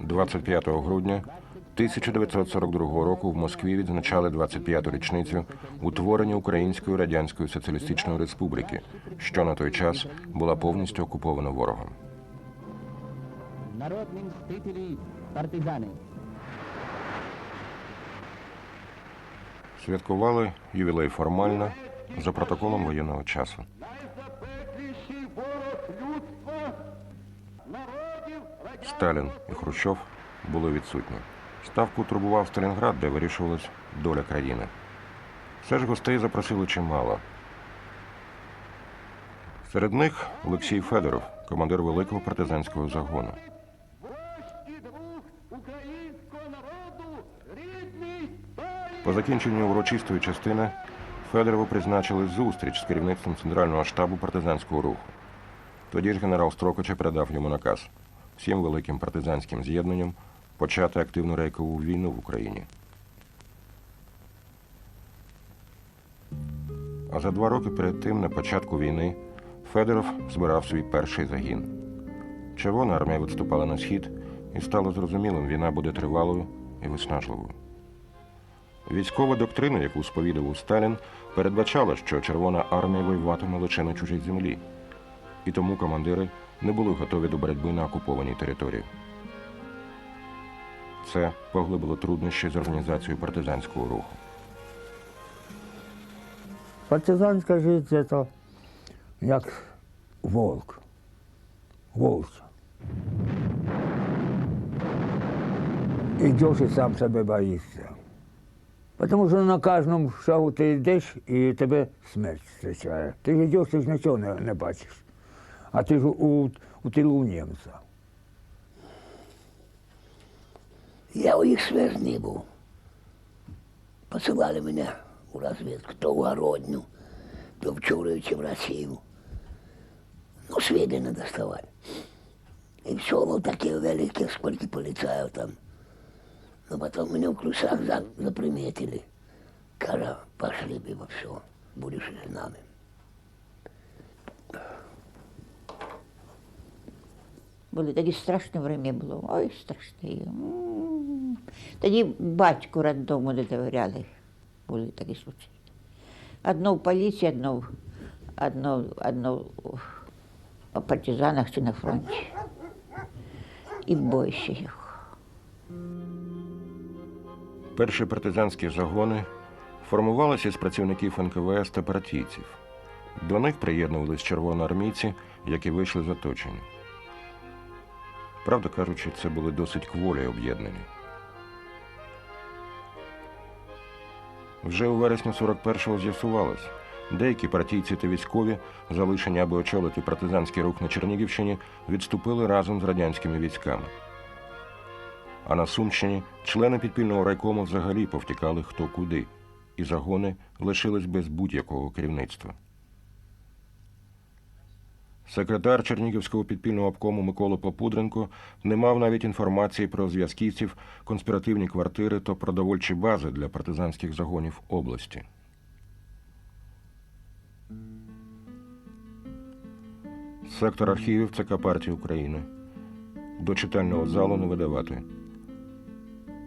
25 грудня 1942 року в Москві відзначали 25-ту річницю утворення Української Радянської Соціалістичної Республіки, що на той час була повністю окупована ворогом. Народні мстителі партизани. Святкували ювілей формально за протоколом воєнного часу. Сталін і Хрущов були відсутні. Ставку турбував Сталінград, де вирішувалась доля країни. Все ж гостей запросили чимало. Серед них Олексій Федоров, командир великого партизанського загону. По закінченню урочистої частини Федорову призначили зустріч з керівництвом Центрального штабу партизанського руху. Тоді ж генерал Строкоча передав йому наказ всім великим партизанським з'єднанням почати активну рейкову війну в Україні. А за два роки перед тим, на початку війни, Федоров збирав свій перший загін. Червона армія відступала на схід, і стало зрозумілим, війна буде тривалою і виснажливою. Військова доктрина, яку сповідував Сталін, передбачала, що Червона армія воюватиме лише на чужій землі, і тому командири не були готові до боротьби на окупованій території. Це поглибило труднощі з організацією партизанського руху. Партизанська життя це як волк. Волча. Ідеш і сам себе боїшся. Тому що на кожному шагу ти йдеш і тебе смерть зустрічає. Ти йдеш, ти ж нічого не, не бачиш. А ти ж у, у тилу у німця. Я у їх связний був. Посилали мене у розвідку, то в Городню, то в Чуровичі в Росію. Ну, сведения доставали. И все, ну, такие великие, сколько полицаев там. Но потом меня в Клусах за, заприметили. Кара, пошли бы во все, будешь с нами. Були такі страшне время було. Ой, страшне. Тоді батьку роддому не довіряли. Були такі случаї. Одно в поліції, одно, одно, одно в партизанах чи на фронті. І бойся їх. Перші партизанські загони формувалися з працівників НКВС та партійців. До них приєднувались червоноармійці, які вийшли з оточення. Правда кажучи, це були досить кволі об'єднані. Вже у вересні 41-го з'ясувалось, деякі партійці та військові, залишені аби очолити партизанський рух на Чернігівщині, відступили разом з радянськими військами. А на Сумщині члени підпільного райкому взагалі повтікали хто куди, і загони лишились без будь-якого керівництва. Секретар Чернігівського підпільного обкому Микола Попудренко не мав навіть інформації про зв'язківців, конспіративні квартири та продовольчі бази для партизанських загонів області. Сектор архівів ЦК партії України. До читального залу не видавати.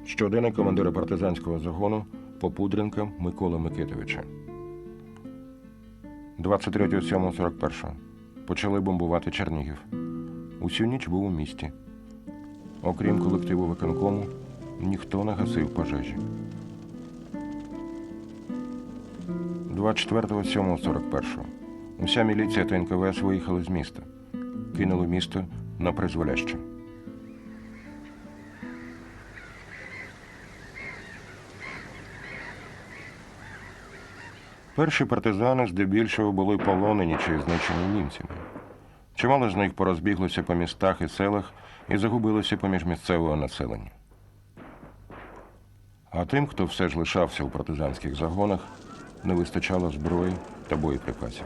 Щоденний командира партизанського загону Попудренка Миколи Микитовича. 23.07.41. Почали бомбувати Чернігів. Усю ніч був у місті. Окрім колективу виконкому, ніхто не гасив пожежі. 24.07.41. Уся міліція та НКВС виїхали з міста. Кинули місто на призволяще. Перші партизани здебільшого були полонені чи знищені німцями. Чимало з них порозбіглося по містах і селах і загубилося поміж місцевого населення. А тим, хто все ж лишався у партизанських загонах, не вистачало зброї та боєприпасів.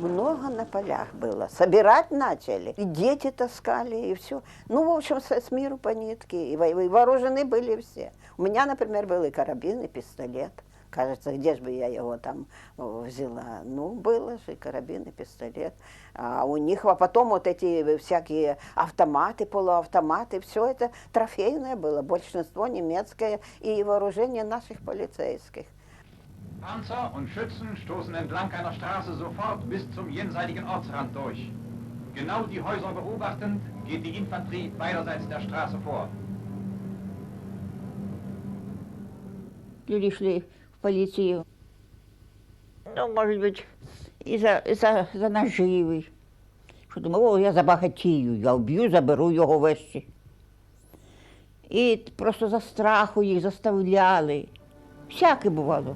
Много на полях было. Собирать начали. И дети таскали, и все. Ну, в общем, с, с миру по нитке. И, во- и вооружены были все. У меня, например, был и карабин, и пистолет. Кажется, где же бы я его там о, взяла? Ну, было же и карабин, и пистолет. А у них, а потом вот эти всякие автоматы, полуавтоматы, все это трофейное было. Большинство немецкое и вооружение наших полицейских. Panzer und Schützen stoßen entlang einer Straße sofort bis zum jenseitigen Ortsrand durch. Genau die Häuser beobachtend geht die Infanterie beiderseits der Straße vor. Люди шли в полицию. Ну, може бути, і за, за, за наживи. Що думав, о, я забагатію, я вб'ю, заберу його вещі. І просто за страху їх заставляли. Всяке бувало.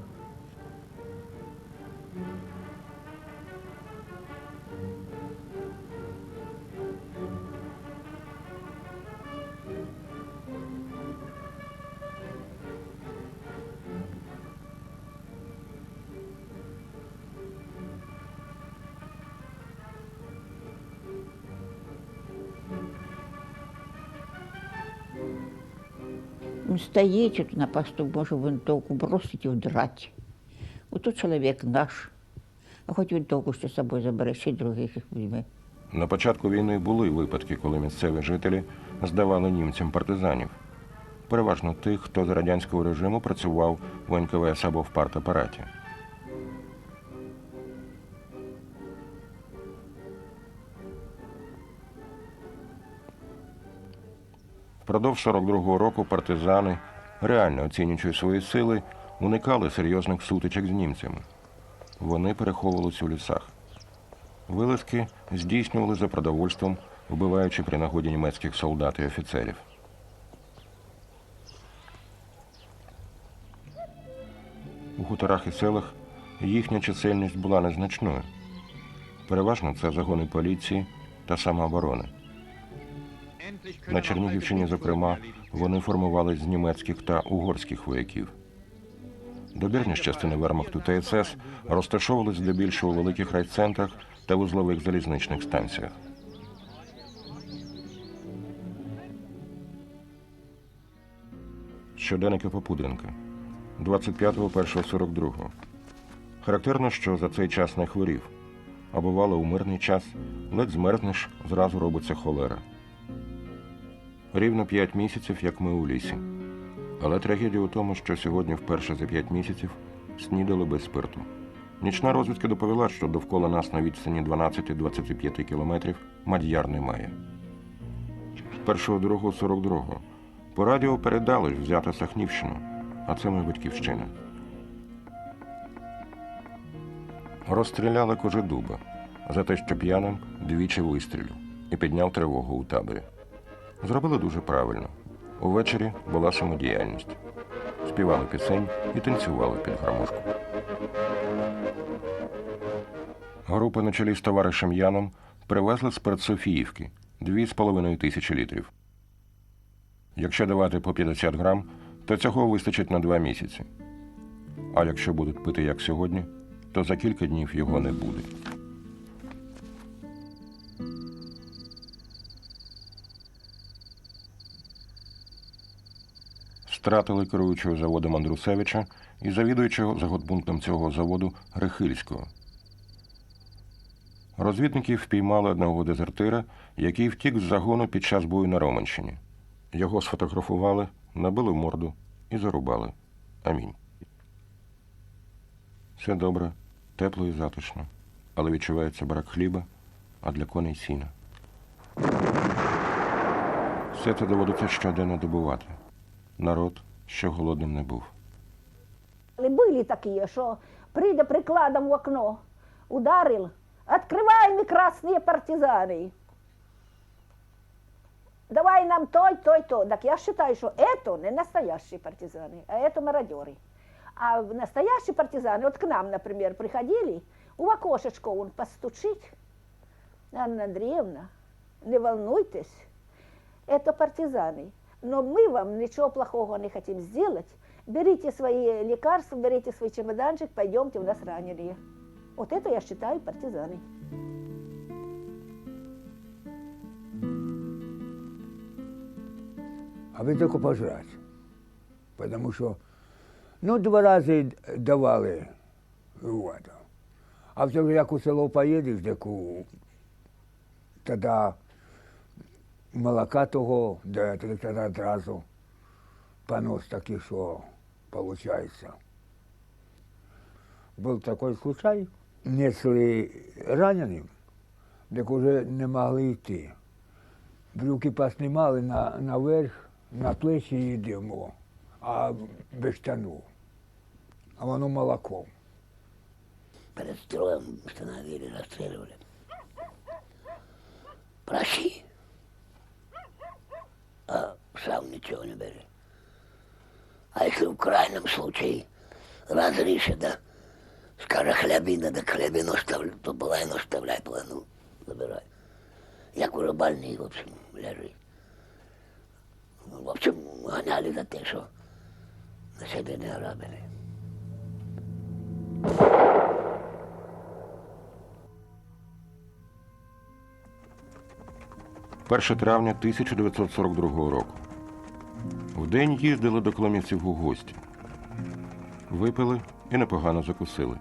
Он стоит тут на посту, може винтовку бросить і вдрать. Ото чоловік наш. А хоч винтовку ще з собою забере, ще й других їх візьме. На початку війни були випадки, коли місцеві жителі здавали німцям партизанів. Переважно тих, хто з радянського режиму працював в НКВС або в партапараті. Впродовж 42-го року партизани, реально оцінюючи свої сили, уникали серйозних сутичок з німцями. Вони переховувалися у лісах. Вилазки здійснювали за продовольством, вбиваючи при нагоді німецьких солдат і офіцерів. У хуторах і селах їхня чисельність була незначною. Переважно це загони поліції та самооборони. На Чернігівщині, зокрема, вони формувались з німецьких та угорських вояків. Добірні частини Вермахту та СС розташовувались здебільшого у великих райцентрах та вузлових залізничних станціях. Щоденники Попуденка 25.01.42. Характерно, що за цей час не хворів. А бувало у мирний час, ледь змерзнеш, зразу робиться холера. Рівно п'ять місяців, як ми у лісі. Але трагедія у тому, що сьогодні вперше за п'ять місяців снідали без спирту. Нічна розвідка доповіла, що довкола нас на відстані 12-25 кілометрів мадьяр немає. 1.2.42. По радіо передали ж взято Сахнівщину, а це моя батьківщина. Розстріляли Кожедуба за те, що п'яним двічі вистрілю і підняв тривогу у таборі. Зробили дуже правильно. Увечері була самодіяльність. Співали пісень і танцювали під гармошку. Група на чолі з товаришем Яном привезли з Софіївки дві з половиною тисячі літрів. Якщо давати по 50 грам, то цього вистачить на два місяці. А якщо будуть пити як сьогодні, то за кілька днів його не буде. Стратили керуючого заводом Андрусевича і завідуючого заготбунтом цього заводу Рихильського. Розвідники впіймали одного дезертира, який втік з загону під час бою на Романщині. Його сфотографували, набили морду і зарубали. Амінь. Все добре, тепло і затишно, але відчувається брак хліба, а для коней сіна. Все це доводиться щоденно добувати Народ ще голодним не був. Але були такі, що прийде прикладом в окно, ударил, открываем красные партизаны. Давай нам той, той, то. Так я считаю, что это не настоящие партизаны, а это мародеры. А настоящие партизаны, вот к нам, например, приходили, у окошечко он постучить. Анна Андреевна, не волнуйтесь, это партизаны. Но мы вам ничего плохого не хотим сделать. Берите свои лекарства, берите свой чемоданчик, пойдемте, у нас раненые. Вот это я считаю партизаны. А ви тільки пожрать. Тому що Ну, два рази давали воду. А вже як у село поїдеш, деку, тоді молока того, де тоді одразу понос такий, що виходить. Був такий случай, несли раненим, так уже не могли йти. Брюки поснімали на, наверх, на плечі йдемо, а без штану. А воно молоком. Перед строем остановили, расстреливали. Проси. А сам ничего не бери. А если в крайнем случае разрешит, да, скажет хлябина, да хлябину оставляй, то половину оставляй, половину забирай. Як уже больный, в общем, лежит. В общем, гоняли за те, що на себе не грабили. 1 травня 1942 року. Вдень їздили до Коломівців у гості. Випили і непогано закусили.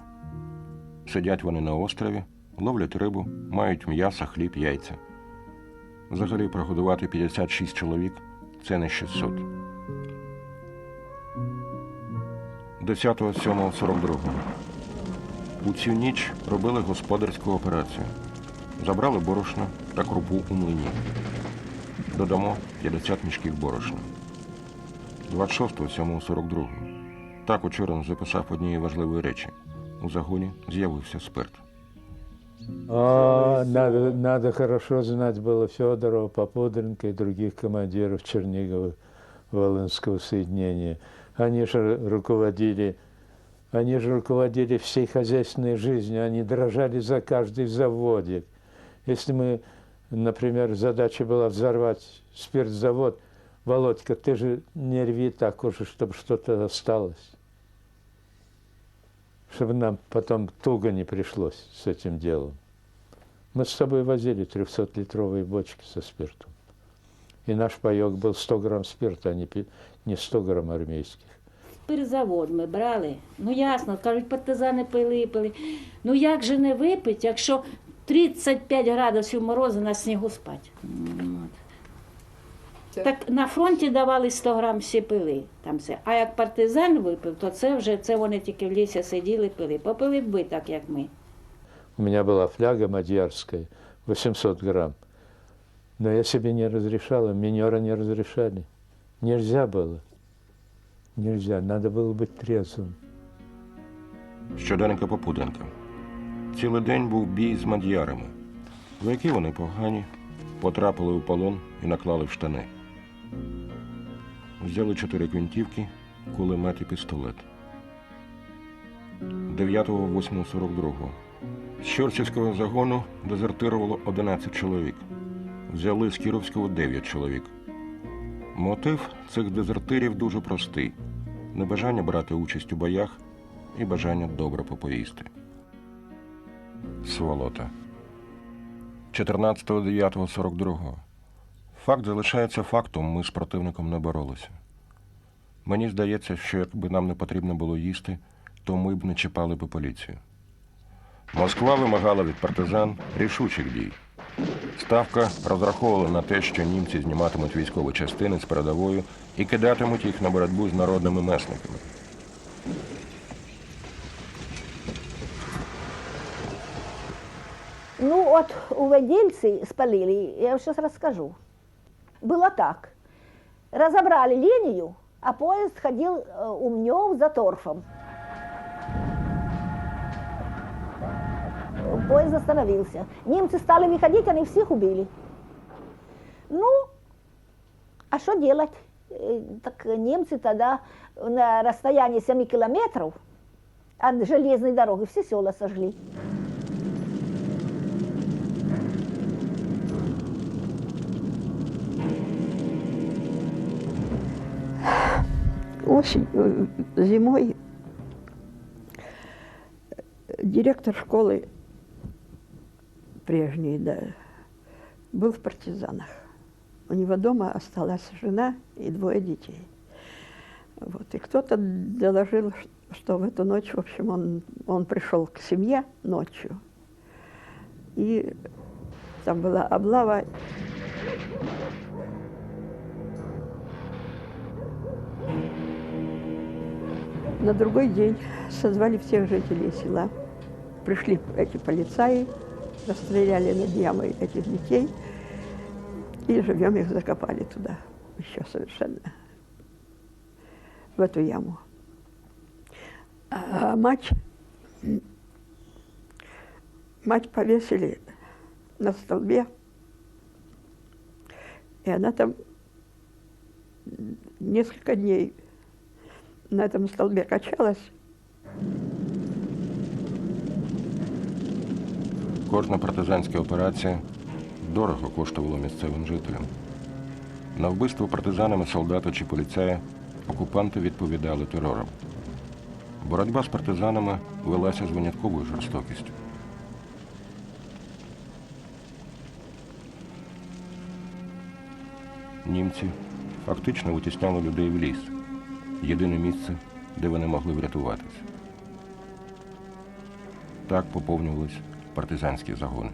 Сидять вони на острові, ловлять рибу, мають м'ясо, хліб, яйця. Взагалі прогодувати 56 чоловік це не 600. 10.07.42. У цю ніч робили господарську операцію. Забрали борошно та крупу у млині. Додамо 50 мішків борошна. 26.07.42. Так учора записав однієї важливої речі. У загоні з'явився спирт. А, надо, надо хорошо знать было Федорова, Попудренко и других командиров Чернигова Волынского соединения. Они же руководили, они же руководили всей хозяйственной жизнью, они дрожали за каждый заводик. Если мы, например, задача была взорвать спиртзавод, Володька, ты же не рви так уже, чтобы что-то осталось. Чтобы нам потом туго не пришлось с этим делом. Мы с собой возили 300-литровые бочки со спиртом. И наш паек был 100 грамм спирта, а не пи- не 100 грамм армейских. Спиртзавод ми брали. Ну ясно, кажуть, партизани пили, пили. Ну як же не випить, якщо 35 градусів морозу на снігу спать? М, от. Так на фронті давали 100 грам всі пили. Там все. А як партизан випив, то це вже це вони тільки в лісі сиділи, пили. Попили б ви так, як ми. У меня была фляга мадьярская, 800 грамм. Но я себе не разрешала, минера не разрешали. Нельзя было. Нельзя, надо было быть трезвым. Щоденника Попудренка. Цілий день був бій з мад'ярами. Вояки вони погані, потрапили у полон і наклали в штани. Взяли чотири квинтівки, кулемет і пістолет. 9.08.42. З Щорцівського загону дезертирувало 11 чоловік. Взяли з Кіровського 9 чоловік. Мотив цих дезертирів дуже простий: небажання брати участь у боях і бажання добре попоїсти. Сволота. 14.09.42. Факт залишається фактом, ми з противником не боролися. Мені здається, що якби нам не потрібно було їсти, то ми б не чіпали би поліцію. Москва вимагала від партизан рішучих дій. Ставка розраховувала на те, що німці зніматимуть військові частини з передовою і кидатимуть їх на боротьбу з народними месниками. Ну, вот у водильцы спалили, я вам сейчас расскажу. Было так. Разобрали линию, а поезд ходил э, умнем за торфом. Поезд остановился. Немцы стали выходить, они всех убили. Ну, а что делать? Э, Так немцы тогда на расстоянии 7 километров от железной дороги все села сожгли. Осень, э, зимой директор школы прежний, да, был в партизанах. У него дома осталась жена и двое детей. Вот. И кто-то доложил, что в эту ночь, в общем, он, он пришел к семье ночью. И там была облава. На другой день созвали всех жителей села. Пришли эти полицаи, расстреляли над ямой этих детей и живем их закопали туда, еще совершенно, в эту яму. А мать, мать повесили на столбе, и она там несколько дней на этом столбе качалась. Кожна партизанська операція дорого коштувала місцевим жителям. На вбивство партизанами солдата чи поліцая окупанти відповідали терором. Боротьба з партизанами велася з винятковою жорстокістю. Німці фактично витісняли людей в ліс єдине місце, де вони могли врятуватися. Так поповнювались партизанські загони.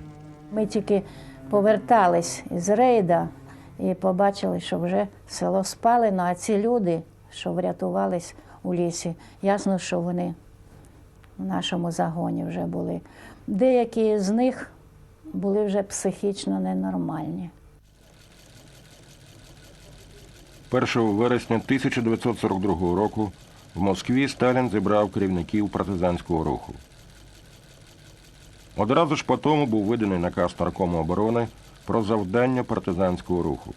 Ми тільки повертались із рейда і побачили, що вже село спалено, а ці люди, що врятувались у лісі, ясно, що вони в нашому загоні вже були. Деякі з них були вже психічно ненормальні. 1 вересня 1942 року в Москві Сталін зібрав керівників партизанського руху. Одразу ж по тому був виданий наказ Наркому оборони про завдання партизанського руху.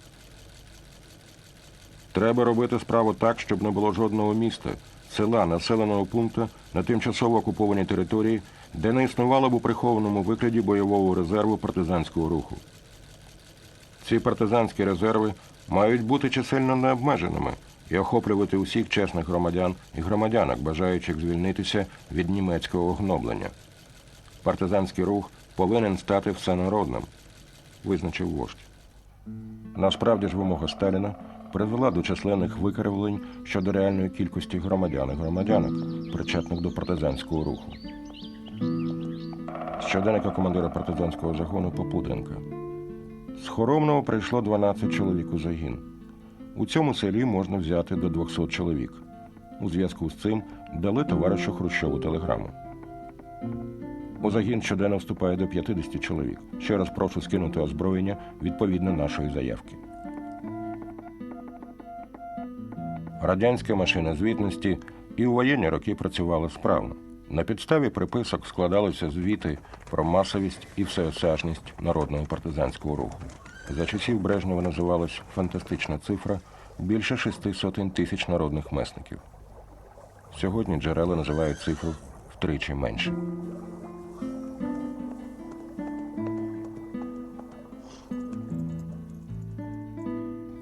Треба робити справу так, щоб не було жодного міста, села, населеного пункту на тимчасово окупованій території, де не існувало б у прихованому викладі бойового резерву партизанського руху. Ці партизанські резерви мають бути чисельно необмеженими і охоплювати усіх чесних громадян і громадянок, бажаючих звільнитися від німецького гноблення. Партизанський рух повинен стати всенародним, визначив вождь. Насправді ж вимога Сталіна призвела до численних викривлень щодо реальної кількості громадян і громадянок, причетних до партизанського руху. Щоденника командира партизанського загону Попудренка. З Хоромного прийшло 12 чоловік у загін. У цьому селі можна взяти до 200 чоловік. У зв'язку з цим дали товаришу Хрущову телеграму. У загін щоденно вступає до 50 чоловік. Ще раз прошу скинути озброєння відповідно нашої заявки. Радянська машина звітності і у воєнні роки працювала справно. На підставі приписок складалися звіти про масовість і всеосяжність народного партизанського руху. За часів Брежнева називалась фантастична цифра більше шести сотень тисяч народних месників. Сьогодні джерела називають цифру втричі менше.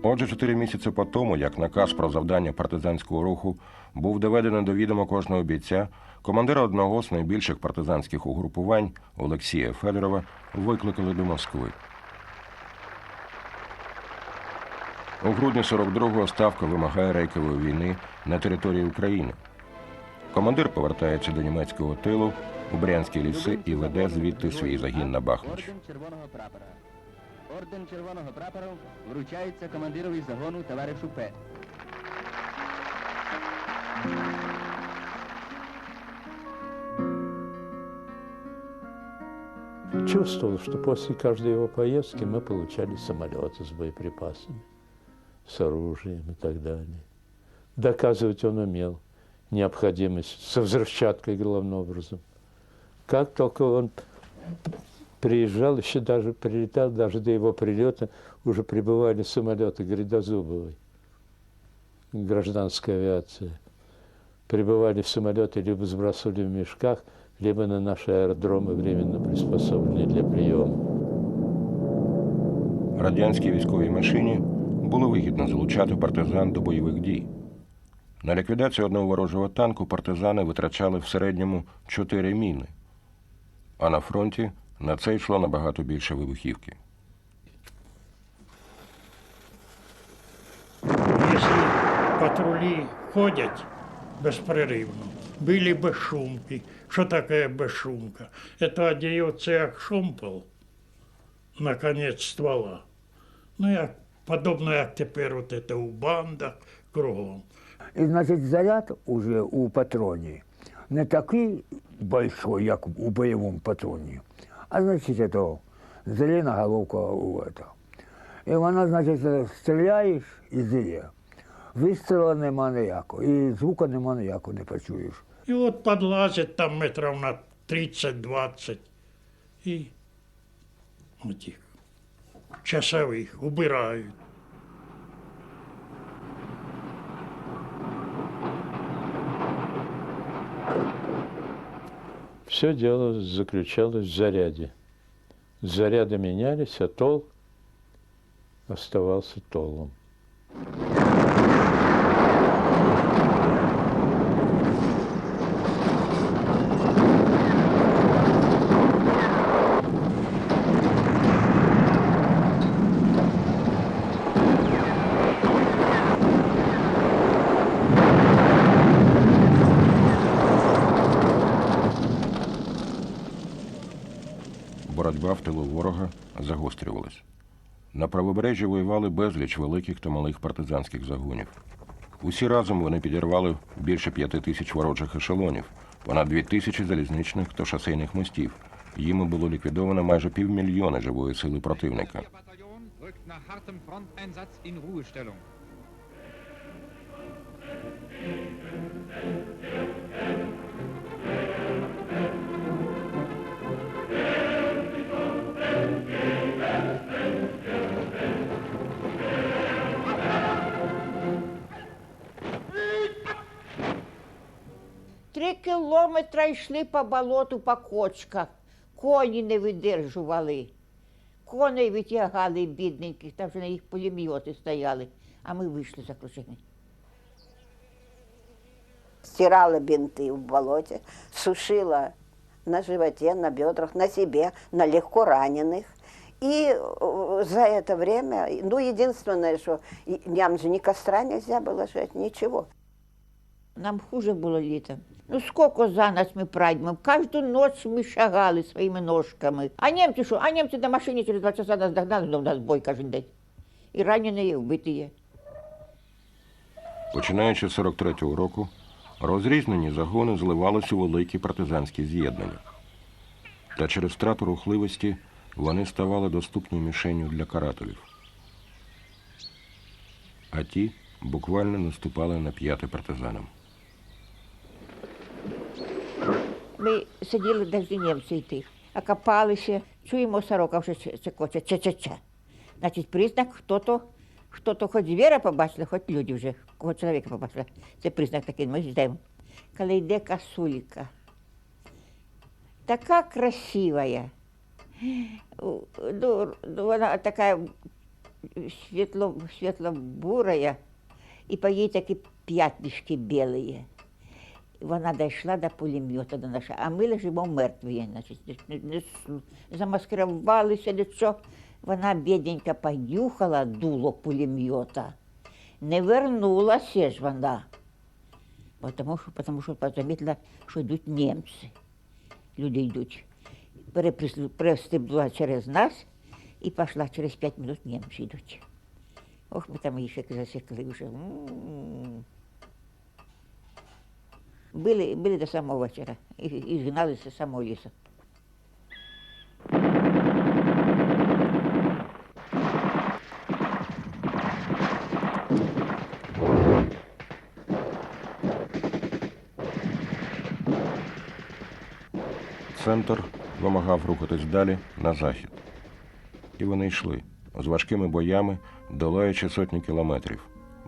Отже, чотири місяці по тому, як наказ про завдання партизанського руху був доведений до відома кожного бійця, командира одного з найбільших партизанських угрупувань Олексія Федорова викликали до Москви. У грудні 42-го ставка вимагає рейкової війни на території України. Командир повертається до німецького тилу у Брянські ліси і веде звідти свій загін на прапора. Орден Червоного прапора вручається командирові загону товаришу П. Чувствовал, что после каждой его поездки мы получали самолеты с боеприпасами, с оружием и так далее. Доказывать он умел необходимость со взрывчаткой главным образом. Как только он приезжал, еще даже прилетал, даже до его прилета уже прибывали самолеты Гридозубовой, гражданская авиация. Прибывали в самолеты, либо сбрасывали в мешках, либо на наши аэродромы, временно приспособленные для приема. Радянській військовій машині було вигідно залучати партизан до бойових дій. На ліквідацію одного ворожого танку партизани витрачали в середньому 4 міни, а на фронті на це йшло набагато більше вибухівки. Если Патрулі ходять безперервно, били без шумки. Що таке безшумка? Це одяється як шумпел на конець ствола. Ну, як, подобно як тепер от це у бандах кругом. І, значить, заряд уже у патроні не такий большой, як у бойовому патроні, а значить, це зелена головка у это. І вона, значить, стріляєш і зіє. Вистріла нема ніякого, і звука нема ніякого, не почуєш. І от підлазять там метрів на 30-20 і отих часових убирають. Все дело заключалось в заряде. Заряды менялись, а тол оставался толом. На воювали безліч великих та малих партизанських загонів. Усі разом вони підірвали більше п'яти тисяч ворожих ешелонів, понад дві тисячі залізничних та шосейних мостів. Їми було ліквідовано майже півмільйона живої сили противника. Ruhestellung. Три кілометри йшли по болоту, по кочках. Коні не видержували. Коней витягали бідненьких, там вже на їх пулемети стояли, а ми вийшли з окруження. Стирала бинты в болоте, сушила на животе, на бедрах, на себе, на легко раненых. И э, за это время, ну, единственное, что и- нам же ни костра нельзя было жать, ничего. Нам хуже було літом. Ну скільки за нас ми пройдемо? Кожну ніч ми шагали своїми ножками. А німці що? А німці на машині через два часа нас догнали, ну, у нас бой кожен день. І ранені, і вбиті. Починаючи з 43-го року, розрізнені загони зливалися у великі партизанські з'єднання. Та через втрату рухливості вони ставали доступною мішенню для карателів. А ті буквально наступали на п'яти партизанам. Ми сиділи дожди німці йти, окопалися, чуємо сорока вже цекоче, че-че-че. Значить, признак, хто-то, хто-то хоч звіра побачили, хоч люди вже, кого чоловіка побачили. Це признак такий, ми ждемо. Коли йде косулька, така красивая, ну, ну, вона така світло, світло-бурая, і по їй такі п'ятнишки білі. Вона дійшла до пулемета до нашого, а ми лежимо мертві, значить, замаскирувалися нічого. Вона бідненька понюхала дуло пулемета. Не вернулася ж вона. Потому що, потому що замітила, що йдуть німці. Люди йдуть. Перестебла через нас і пішла через п'ять минут німці йдуть. Ох, ми там їх засікли вже. М. Были, были до самого вечора і, і гналися з самого лісу. Центр вимагав рухатись далі на захід. І вони йшли з важкими боями, долаючи сотні кілометрів,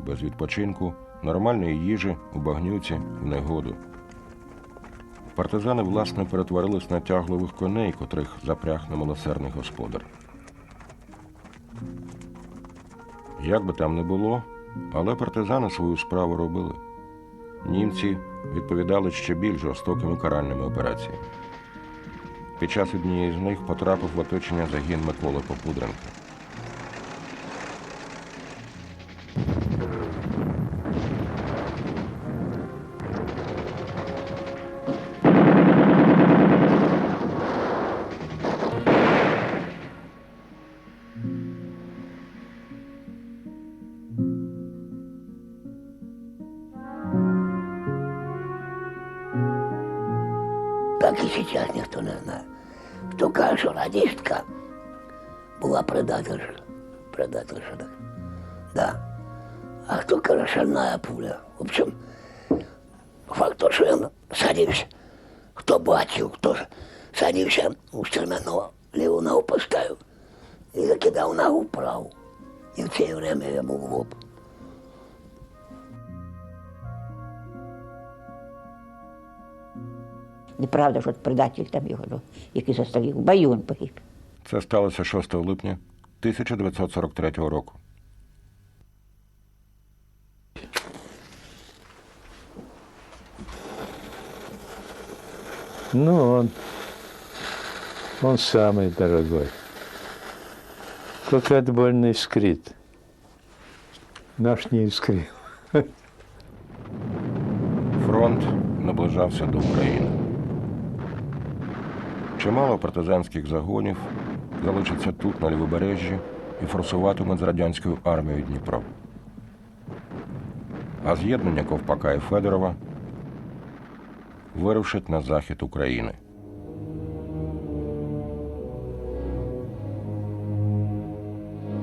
без відпочинку, нормальної їжі у багнюці в негоду. Партизани, власне, перетворились на тягливих коней, котрих запряг немилосердний господар. Як би там не було, але партизани свою справу робили. Німці відповідали ще більш жорстокими каральними операціями. Під час однієї з них потрапив в оточення загін Миколи Попудренка. Так і зараз ніхто не знає. Хто каже, що радістка була предательша. Предательша, так. Да. А хто каже, шальная пуля. В общем, факт то, що він садився. Хто бачив, хто ж садився у стремено, ліву ногу поставив і закидав ногу вправо. І в це время йому в лоб. Неправда, що предатель там його, ну, який застрелив. В бою він погиб. Це сталося 6 липня 1943 року. Ну, он, он самый дорогой. Только больно искрит. Наш не искрил. Фронт наближався до України. Чимало партизанських загонів залишаться тут, на лівобережжі, і форсуватимуть з радянською армією Дніпро. А з'єднання Ковпака і Федорова вирушить на захід України.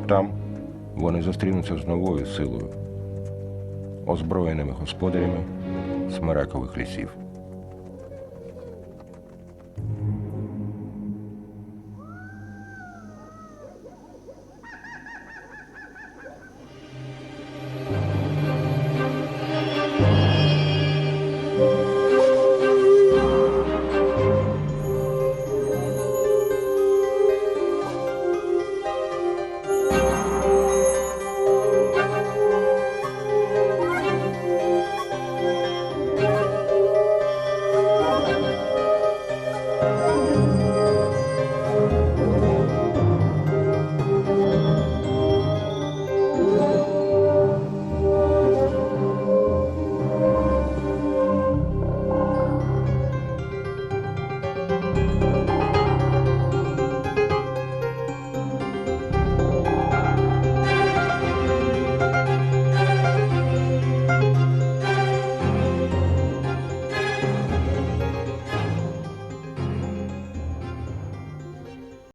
Там вони зустрінуться з новою силою, озброєними господарями смерекових лісів.